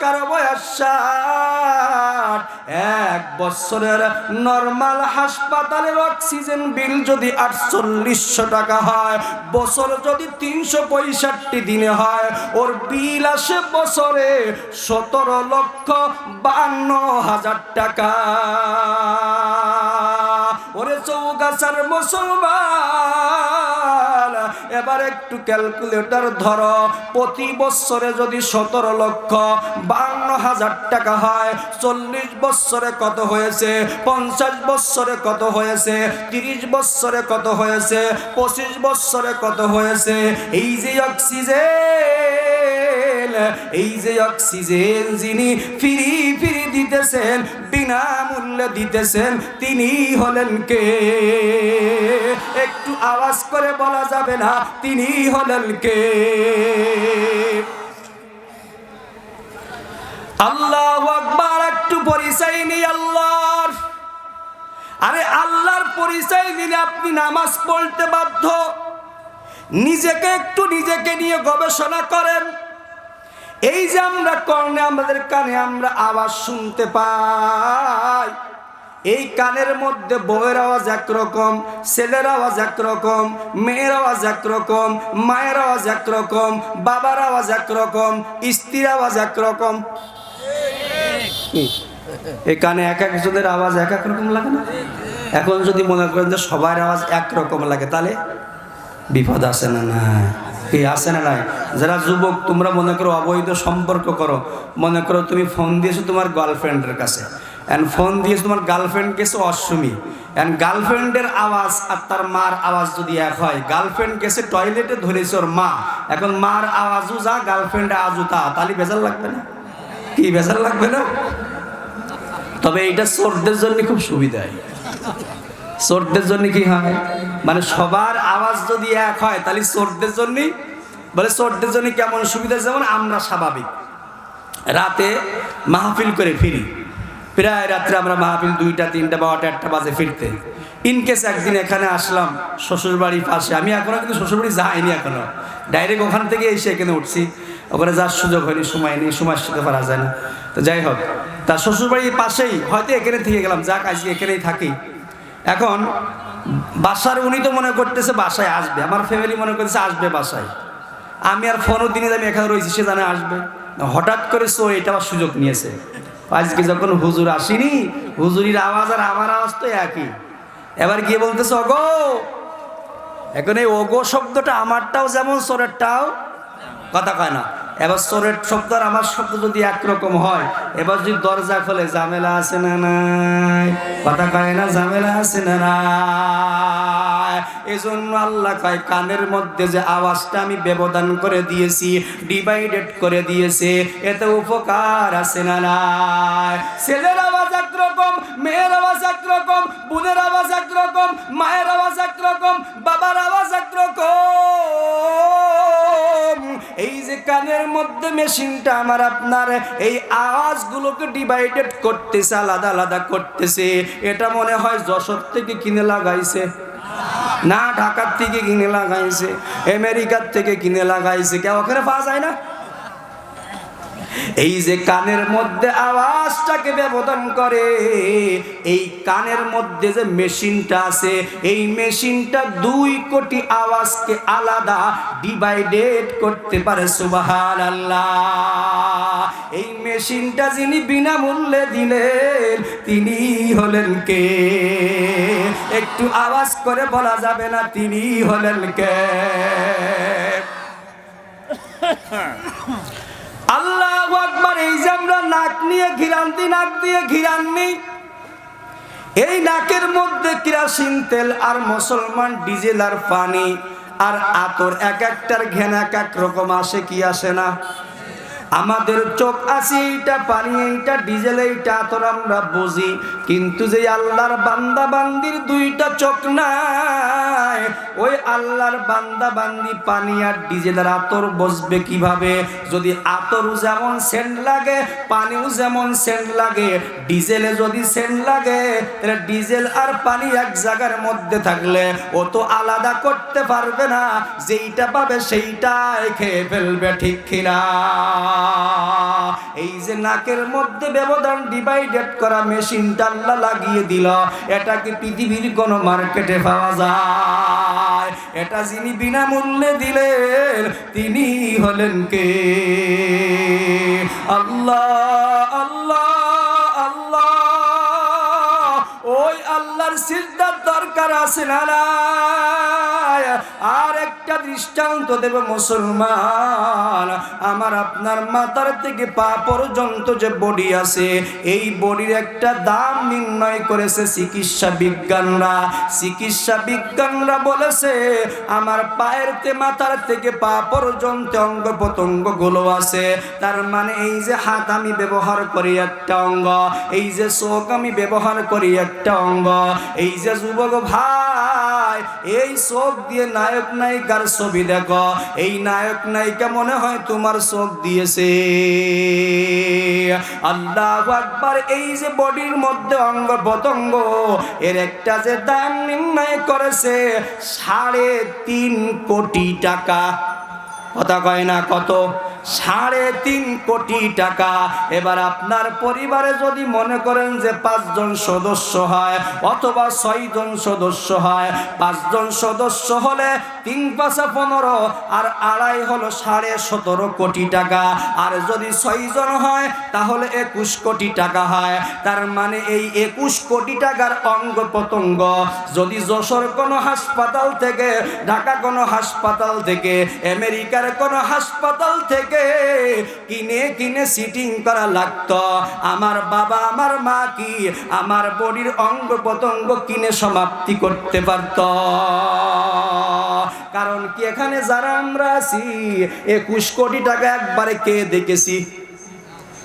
কারও বয়স ষাট। এক বছরের নর্মাল হাসপাতালের অক্সিজেন বিল যদি আটচল্লিশশো টাকা হয়, বছর যদি তিনশো পঁয়ষট্টি দিনে হয়, ওর বিল আসে বছরে সতেরো লক্ষ বান্ন হাজার টাকা। ওরে চৌগাছার মুসলমান, এবার একটু ক্যালকুলেটর ধরো, প্রতি বছরে যদি সতেরো লক্ষ বান্ন হাজার টাকা হয়, চল্লিশ বছরে কত হয়েছে, পঞ্চাশ বছরে কত হয়েছে, তিরিশ বছরে কত হয়েছে, পঁচিশ বছরে কত হয়েছে, এই যে অক্সিজেন এই যে অক্সিজেন যিনি ফিরি ফিরি দিতেছেন বিনামূল্যে দিতেছেন, তিনি হলেন কে? একটু আওয়াজ করে বলা যাবে না, তিনি হলেন কে? আল্লাহ আকবার, একটু পরিচয় নেই আল্লাহর। আরে আল্লাহর পরিচয় দিলে আপনি নামাজ পড়তে বাধ্য। নিজেকে একটু নিজেকে নিয়ে গবেষণা করেন। এই যে আমরা কর্ণে, আমাদের কানে আমরা আওয়াজ শুনতে পাই। এই কানের মধ্যে বউয়ের আওয়াজ একরকম, ছেলের আওয়াজ একরকম, মেয়ের আওয়াজ একরকম, মায়ের আওয়াজ একরকম, বাবার আওয়াজ একরকম, স্ত্রীর আওয়াজ একরকম? এই কানে এক একজনের আওয়াজ এক এক রকম লাগে না? এখন যদি মনে করেন যে সবার আওয়াজ একরকম লাগে, তাহলে বিপদ আসে না? না। কি আসে না নাই? যারা যুবক, তোমরা মনে করো অবৈধ সম্পর্ক করো। মনে করো তুমি ফোন দিয়েছ তোমার গার্লফ্রেন্ডের কাছে। অ্যান্ড ফোন দিয়েছ তোমার গার্লফ্রেন্ড গেছে অশ্বমী অ্যান্ড গার্লফ্রেন্ডের আওয়াজ আর তার মার আওয়াজ যদি এক হয় গার্লফ্রেন্ড গেছে টয়লেটে ধরেছে ওর মা। এখন মার আওয়াজও যা গার্লফ্রেন্ডের আওয়াজও তা। তাহলে বেজাল লাগবে না? কি বেজাল লাগবে না? তবে এইটা চোরদের জন্য খুব সুবিধাই চোরদের জন্য কি হয়? মানে সবার আওয়াজ যদি এক হয়, তাহলে চোরদের জন্য বলে চোরদের জন্য কেমন সুবিধা? যেমন আমরা স্বাভাবিক। রাতে মাহফিল করে ফিরি। প্রায় রাত্রে আমরা মাহফিল দুইটা, তিনটা বারোটা একটা বাজে ফিরতে। ইনকেস একদিন এখানে আসলাম, শ্বশুরবাড়ির পাশে, আমি এখনও কিন্তু শ্বশুরবাড়ি যাইনি এখনও। ডাইরেক্ট ওখান থেকে এসে এখানে উঠছি। ওখানে যার সুযোগ হয়নি, সময় নেই, সময় সাথে পারা যায় না। তো যাই হোক তার শ্বশুরবাড়ির পাশেই, হয়তো এখানে থেকে গেলাম। যাক, আজকে এখানেই থাকি। এখন, বাসার উনি তো মনে করতেছে বাসায় আসবে। আমার ফ্যামিলি মনে করতেছে আসবে বাসায়। আমি আর ফোনও দিনে আমি এখানে রয়েছি, সে জানে আসবে। হঠাৎ করে সো এটা আবার সুযোগ নিয়েছে। আজকে যখন হুজুর আসেনি, হুজুরির আওয়াজ আর আমার আওয়াজ তো একই। এবার গিয়ে বলতেছে অগো এখন এই অগো শব্দটা আমারটাও যেমন, সোরেরটাও কথা কয় না। এবার সোরের শব্দ আর আমার শব্দ যদি একরকম হয়, এবার যদি দরজা খোলে, ঝামেলা আছে না নাই? কথা কয় না, ঝামেলা আছে না নাই? এজন্য আল্লাহ কয়, কানের মধ্যে যে আওয়াজটা আমি ব্যবধান করে দিয়েছি ডিভাইডেড করে দিয়েছে, এতে উপকার আছে না নাই? ছেলের আওয়াজ একরকম, মেয়ের আওয়াজ একরকম, বোনের আওয়াজ একরকম, মায়ের আওয়াজ একরকম, বাবার আওয়াজ একরকম। এই যে কানের মধ্যে মেশিনটা আমার আপনার, এই আওয়াজগুলোকে ডিভাইডেড করতেছে, আলাদা আলাদা করতেছে। এটা মনে হয় যশোর থেকে কিনে লাগাইছে। না, ঢাকার থেকে কিনে লাগাইছে। আমেরিকার থেকে কিনে লাগাইছে। কেউ ওখানে পাওয়া যায় না? এই যে কানের মধ্যে আওয়াজটাকে ব্যবধান করে, এই কানের মধ্যে যে মেশিনটা আছে, এই মেশিনটা দুই কোটি আওয়াজকে আলাদা ডিভাইডেড করতে পারে সুবাহান এই মেশিনটা যিনি বিনামূল্যে দিলেন তিনি হলেন কে? একটু আওয়াজ করে বলা যাবে না তিনি হলেন কে? আল্লাহ এই যে আমরা নাক নিয়ে ঘিরান্তি, নাক দিয়ে ঘিরাননি, এই নাকের মধ্যে কিরাসিন তেল আর মুসলমান ডিজেল আর পানি আর আতর, এক একটার ঘেন এক এক রকম আসে কি আসে না? আমাদের চোখ আছে এইটা, পানি এইটা, ডিজেল এইটা আতর আমরা বুঝি। কিন্তু যে আল্লাহর বান্দা বান্দির দুইটা চোখ নাই, ওই আল্লাহর বান্দা বান্দি পানি আর ডিজেলের আতর বসবে কীভাবে? যদি আতরও যেমন সেন্ট লাগে, পানিও যেমন সেন্ট লাগে, ডিজেলে যদি সেন্ট লাগে, তাহলে ডিজেল আর পানি এক জায়গার মধ্যে থাকলে ও তো আলাদা করতে পারবে না, যেইটা পাবে সেইটাই খেয়ে ফেলবে ঠিক কিনা? নাকের মধ্যে ব্যবধান ডিভাইডেড করা মেশিনটা আল্লাহ লাগিয়ে দিল। এটা কি পৃথিবীর কোনো মার্কেটে পাওয়া যায়? এটা যিনি বিনামূল্যে দিলেন, তিনি হলেন কে? আল্লাহ আল্লাহ আল্লাহ। ওই আল্লাহর সিজদার দরকার আছে না? আর একটা দৃষ্টান্ত দেব মুসলমান। আমার আপনার মাথার থেকে পা পর্যন্ত যে বডি আছে, এই বডির একটা দাম নির্ণয় করেছে চিকিৎসা বিজ্ঞানরা। চিকিৎসা বিজ্ঞানরা বলেছে, আমার পায়ের তে, মাথার থেকে পা পর্যন্ত অঙ্গ প্রত্যঙ্গগুলো আছে। তার মানে এই যে হাত আমি ব্যবহার করি একটা অঙ্গ, এই যে চোখ আমি ব্যবহার করি একটা অঙ্গ, এই যে যুবক ভাই এই চোখ দিয়ে নায়ক নায়িকার ছবি দেখো। এই নায়ক নায়িকা মনে হয় তোমার চোখ দিয়েছে। আল্লাহ আকবার, এই যে বডির মধ্যে অঙ্গ পতঙ্গ এর একটা যে দাম নির্ণয় করেছে, সাড়ে তিন কোটি টাকা। কথা কয় না কত? সাড়ে তিন কোটি টাকা। এবার আপনার পরিবারে যদি মনে করেন যে পাঁচজন সদস্য হয়, অথবা ছয়জন সদস্য হয়, পাঁচজন সদস্য হলে তিন পাঁচে পনেরো, আর আড়াই হলো সাড়ে সতেরো কোটি টাকা। আর যদি ছয়জন হয়, তাহলে একুশ কোটি টাকা হয়। তার মানে এই একুশ কোটি টাকার অঙ্গ প্রত্যঙ্গ, যদি যশোর কোনো হাসপাতাল থেকে, ঢাকা কোনো হাসপাতাল থেকে, আমেরিকার কোনো হাসপাতাল থেকে কিনে কিনে সিটিং করা লাগতো। আমার বাবা, আমার মা কি আমার বডির অঙ্গ প্রত্যঙ্গ কিনে সমাপ্তি করতে পারত? কারণ কি এখানে যারা আমরা আছি, একুশ কোটি টাকা একবারে কে দেখেছি?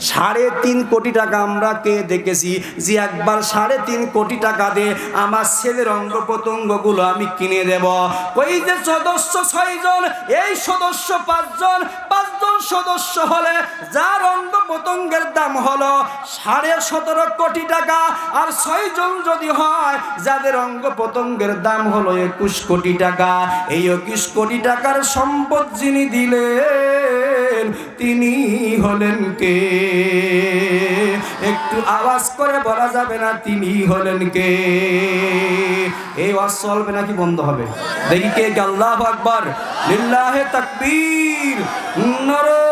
সাড়ে তিন কোটি টাকা আমরা কে দেখেছি? যে একবার সাড়ে তিন কোটি টাকা দিয়ে আমার ছেলের অঙ্গ প্রত্যঙ্গগুলো আমি কিনে দেব। ওই যে সদস্য ছয়জন? এই সদস্য পাঁচজন। পাঁচজন সদস্য হলে যার অঙ্গ প্রত্যঙ্গের দাম হলো সাড়ে সতেরো কোটি টাকা। আর ছয়জন যদি হয়, যাদের অঙ্গ প্রত্যঙ্গের দাম হলো একুশ কোটি টাকা। এই একুশ কোটি টাকার সম্পদ যিনি দিলেন তিনি হলেন কে? একটু আওয়াজ করে বলা যাবে না, তিনি হলেন কে? এই ওয়াজ চলবে নাকি বন্ধ হবে? দেখি কে আল্লাহ আকবর। লিল্লাহে তাকবীর। নারে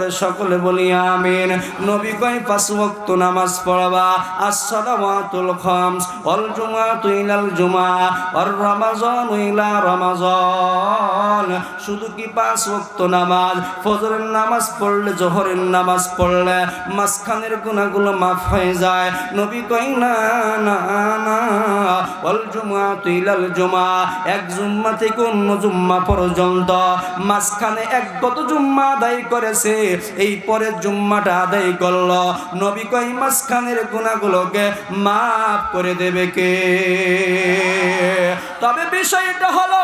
করে সকলে বলি আমিন। নবী কয়, পাঁচ ওয়াক্ত নামাজ পড়বা। আসসালামাতুল খামস ওয়াল জুমাতু ইলাল জুমা। ওয়ার রমাজান ইলা রমাজান। শুধু কি পাঁচ ওয়াক্ত নামাজ? ফজরের নামাজ পড়লে, জোহরের নামাজ পড়লে মাঝখানের গুনাহগুলো মাফ হয়ে যায়। নবী কয়, না না না। ওয়াল জুমাতু ইলাল জুমা। এক জুম্মা থেকে অন্য জুম্মা পর্যন্ত। মাঝখানে এক কত জুম্মা আদায় করেছে। এই পরের জুম্মাটা আদায় করল। নবী কই মাঝখানের গুণাগুলোকে মাফ করে দেবে কে? তবে বিষয়টা হলো,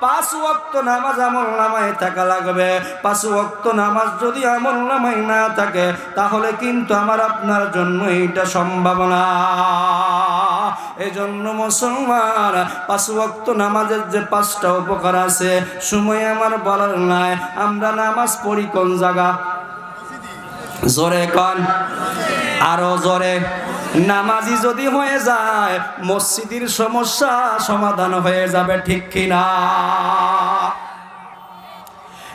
পাঁচ ওয়াক্ত নামাজ আমল নামায় থাকা লাগবে। পাঁচ ওয়াক্ত নামাজ যদি আমল নামায় না থাকে, তাহলে কিন্তু আমার আপনার জন্য এইটা সম্ভাবনা। এজন্য মুসলমান, পাঁচ ওয়াক্ত নামাজের যে পাঁচটা উপকার আছে, সময় আমার বলার নাই। আমরা নামাজ পড়ি কোন জায়গা? জোরে কন। আরও জোরে। নামাজি যদি হয়ে যায়, মসজিদের সমস্যা সমাধান হয়ে যাবে, ঠিক কিনা?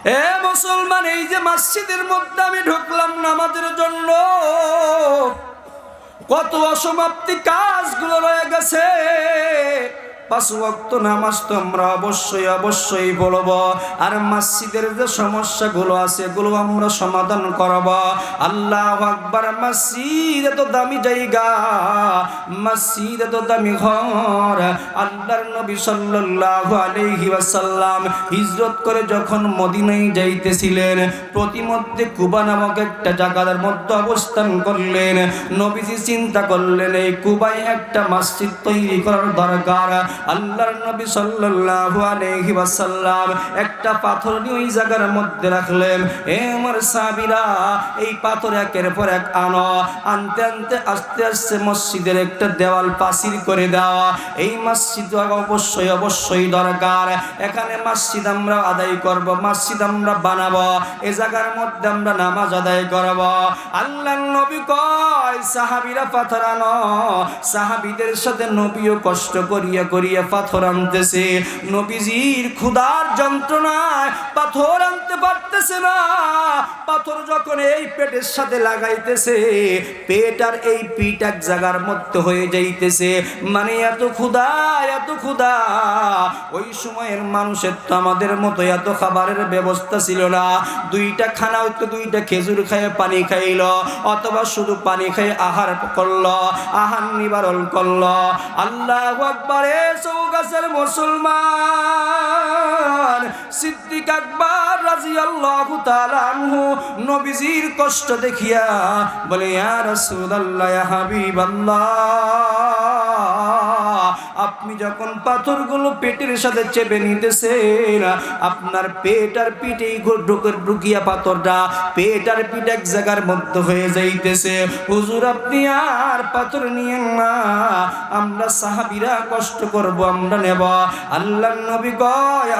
এ মুসলমান, এই যে মসজিদের মধ্যে আমি ঢুকলাম নামাজের জন্য। কত অসমাপ্তি কাজগুলো রয়ে গেছে। পাঁচ ওয়াক্ত নামাজ তো আমরা অবশ্যই অবশ্যই বলব। আর মসজিদের যে সমস্যাগুলো আছে, এগুলো আমরা সমাধান করব। আল্লাহ আকবার, মসজিদ এত দামি জায়গা, মসজিদ এত দামি ঘর। আল্লাহর নবী সাল্লাল্লাহু আলাইহি ওয়াসাল্লাম হিজরত করে যখন মদিনায় যাইতেছিলেন, প্রতিমধ্যে কুবা নামক একটা জায়গার মধ্যে অবস্থান করলেন। নবীজি চিন্তা করলেন, এই কুবায় একটা মসজিদ তৈরি করার দরকার। আল্লাহর নবী সাল্লাল্লাহু আলাইহি ওয়াসাল্লাম একটা পাথর নিয়ে ওই জায়গার মধ্যে রাখলেন। এ আমার সাহাবীরা, এই পাথর একের পর এক আনো, আনতে আনতে আস্তে আস্তে মসজিদের একটা দেওয়াল পাসির করে দেওয়া। এই মসজিদ অবশ্যই অবশ্যই দরকার। এখানে মসজিদ আমরা আদায় করব, মসজিদ আমরা বানাবো, এ জায়গার মধ্যে আমরা নামাজ আদায় করব। আল্লাহ নবী কয়, সাহাবীরা পাথর আনো, সাহাবীদের সাথে নবীও কষ্ট করিয়া করিয়া পাথর আনতেছে। নবীজির ক্ষুধার যন্ত্রণায় পাথর আনতে পারতেছে না। পাথর যখন এই পেটের সাথে লাগাইতেছে, পেট আর এই পিঠ এক জায়গার মধ্যে হয়ে যাইতেছে। মানে এত ক্ষুধা এত ক্ষুধা। ওই সময়ের মানুষের তো আমাদের মতো এত খাবারের ব্যবস্থা ছিল না। দুইটা খানা হইতো, দুইটা খেজুর খাইয়ে পানি খাইল, অথবা শুধু পানি খাইয়ে আহার করল, আহার নিবারণ করল। আল্লাহ আকবরে চৌগাছের মুসলমান। সিদ্দিক আকবর রাজি আল্লাহ তালু নবীজির কষ্ট দেখিয়া বলে, ইয়া রাসূলুল্লাহ, ইয়া হাবিবাল্লাহ। আপনি যখন পাথরগুলো পেটের সাথে চেপে নিতেছেন, আপনার পেট আর পিঠে ঢুকে ঢুকিয়া পাথরটা পেট আর পিঠ এক জায়গার মধ্যে হয়ে যাইতেছে। হুজুর, আপনি আর পাথর নিয়েন না। আমরা সাহাবিরা কষ্ট করব, আমরা নেব। আল্লাহ নবী কয়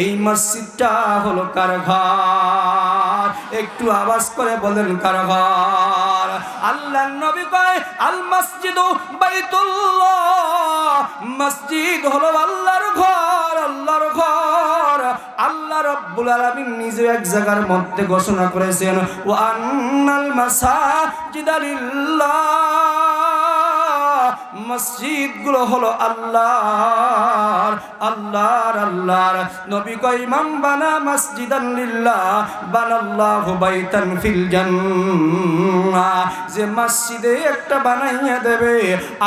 এই মসজিদটা হলো কার ঘর একটু আওয়াজ করে বলেন কার ঘর আল্লাহ নবী কয়, আল মসজিদ বাইতুল্লাহ। মসজিদ হলো আল্লাহর ঘর আল্লাহর ঘর। আল্লাহ রাব্বুল আলামিন নিজে এক জায়গার মধ্যে ঘোষণা করেছেন, ওয়া আন্নাল মাসাজিদা লিল্লাহ। মসজিদগুলো হলো আল্লাহর আল্লাহর আল্লাহর। নবী কয়, ইমাম বানা মসজিদান লিল্লাহ, বানাল্লাহু বাইতান ফিল জান্নাহ। যে মসজিদে একটা বানাইয়া দেবে,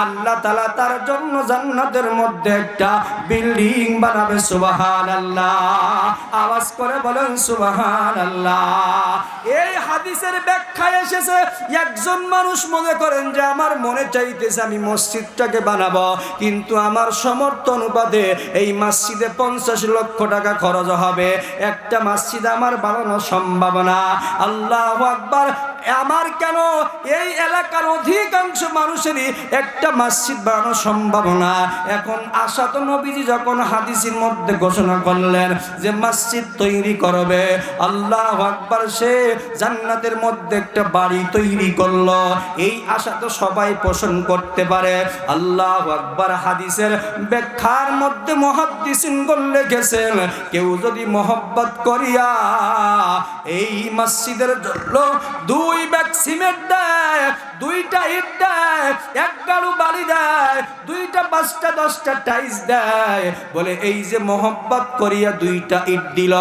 আল্লাহ তাআলা তার জন্য জান্নাতের মধ্যে একটা বিল্ডিং বানাবে, সুবহানাল্লাহ। আওয়াজ করে বলেন, সুবহানাল্লাহ। এই হাদিসের ব্যাখ্যা এসেছে, একজন মানুষ মনে করেন যে, আমার মনে চাইতেছে আমি মসজিদটাকে বানাবো। কিন্তু আমার সমর্থ অনুপাতে এই মসজিদে পঞ্চাশ লক্ষ টাকা খরচ হবে। একটা মসজিদ আমার বানানো সম্ভাবনা আল্লাহ আকবার আমার কেন এই এলাকার অধিকাংশ মানুষেরই একটা মসজিদ বানানো সম্ভব না। এখন আশা তো নবীজি যখন হাদিসের মধ্যে ঘোষণা করলেন যে মসজিদ তৈরি করবে, আল্লাহ আকবার সে জান্নাতের মধ্যে একটা বাড়ি তৈরি করল। এই আশা তো সবাই পোষণ করতে পারে। আল্লাহ আকবার হাদিসের ব্যাখ্যার মধ্যে মহাদ্দিসিন লিখেছেন কেউ যদি মোহব্বত করিয়া এই মসজিদের জন্য দুই ব্যাগ সিমেন্ট দেয়, দুইটা ইট দেয়, এক গাড়ু বালি দেয়, দুইটা, পাঁচটা, দশটা টাইস দেয়। বলে, এই যে মোহব্বত করিয়া দুইটা ইট দিল,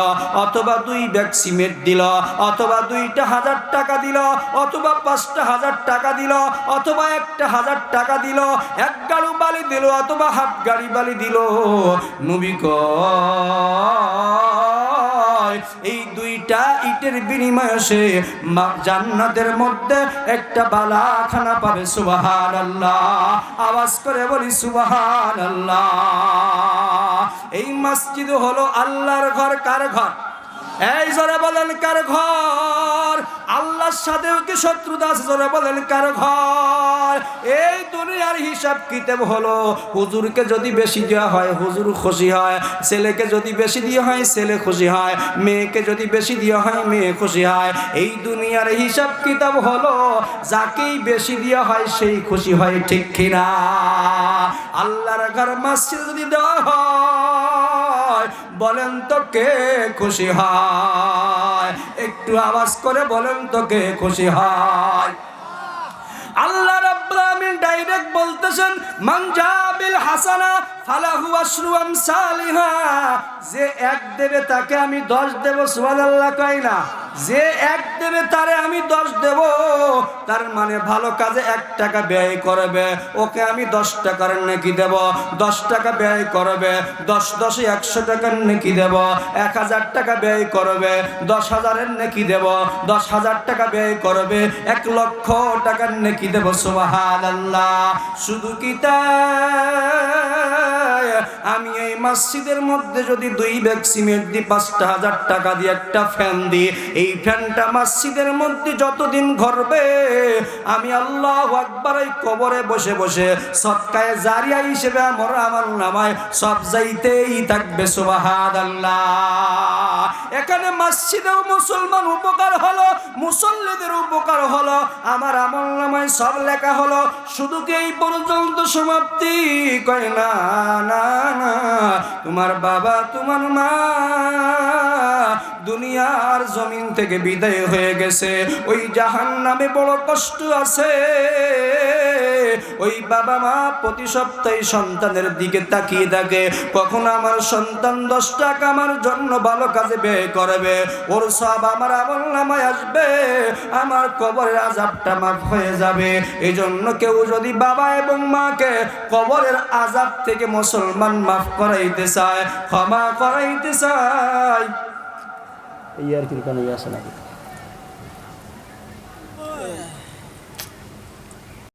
অথবা দুই ব্যাগ সিমেন্ট দিল, অথবা দুইটা হাজার টাকা দিল, অথবা পাঁচটা হাজার টাকা দিল, অথবা একটা হাজার টাকা দিল, এক গাড়ু বালি দিল, অথবা হাফ গাড়ি বালি দিল। নবী কয় এই দুইটা ইটের বিনিময়ে সে জান্নাতের মধ্যে একটা বালাখানা পাবে। সুবাহান আল্লাহ আওয়াজ করে বলি সুবাহান আল্লাহ এই মসজিদ হলো আল্লাহর ঘর। কার ঘর? এই জোরে বলেন, কার ঘর? আল্লাহর সাথেও কি শত্রুতা আছে? জোরে বলেন, কার ঘর? এই দুনিয়ার হিসাব কিতাব হলো, হুজুরকে যদি বেশি দেওয়া হয়, হুজুর খুশি হয়, ছেলেকে যদি বেশি দেওয়া হয়, ছেলে খুশি হয়, মেয়েকে যদি বেশি দেওয়া হয়, মেয়ে খুশি হয়। এই দুনিয়ার হিসাব কিতাব হলো, যাকেই বেশি দেওয়া হয়, সেই খুশি হয়, ঠিক কিনা? আল্লাহর ঘর মসজিদ যদি দেওয়া হয় বলেন তো কে খুশি হয়? একটু আওয়াজ করে বলেন তো কে খুশি হয়? বলতেছেন, মান জাবিল হাসানা ফালাহু আশরু আমসালিহা। যে এক দেবে তাকে আমি 10 দেব, সুবহানাল্লাহ কই না। যে এক দেবে তারে আমি দশ দেব, তার মানে ভালো কাজে এক টাকা ব্যয় করবে। ওকে আমি দশ টাকার নেকি দেব, দশ টাকা ব্যয় করবে। দশ দশে একশো টাকার নেকি দেব, এক হাজার টাকা ব্যয় করবে। দশ হাজারের নেকি দেব, দশ হাজার টাকা ব্যয় করবে। এক লক্ষ টাকার নেকি দেব সুবাহান আল্লাহ শুধু কি তাই আমি এই মসজিদের মধ্যে যদি দুই ব্যাগ সিমেন্ট দিই, পাঁচটা হাজার টাকা দিয়ে একটা ফ্যান দিই, এই ফ্যানটা মসজিদের মধ্যে যতদিন ঘরবে, আমি আল্লাহ আকবার এই কবরে বসে বসে সৎকায় জারিয়া হিসেবে আমার আমার নামায় সব যাইতেই থাকবে সুবাহাদ আল্লাহ এখানে মসজিদেও মুসলমান উপকার হলো, মুসল্লিদের উপকার হলো, আমার আমল নামায় সব লেখা হলো, শুধু কি এই পর্যন্ত সমাপ্তি? কয় না না না, তোমার বাবা, তোমার মা দুনিয়ার জমিন থেকে বিদায় হয়ে গেছে। ওই জাহান নামে বড় কষ্ট আছে। ওই বাবা মা প্রতি সপ্তাহে সন্তানের দিকে তাকিয়ে থাকে। কখন আমার সন্তান দশ টাকা আমার জন্য ভালো কাজে ব্যয় করবে। ওর সব আমার আমল নামায় আসবে। আমার কবরের আজাবটা মাফ হয়ে যাবে। এই জন্য কেউ যদি বাবা এবং মাকে কবরের আজাব থেকে মুসলমান মাফ করাইতে চায় ক্ষমা করাইতে চায়। এই আর কি কোনো ইয়ে আছে নাকি?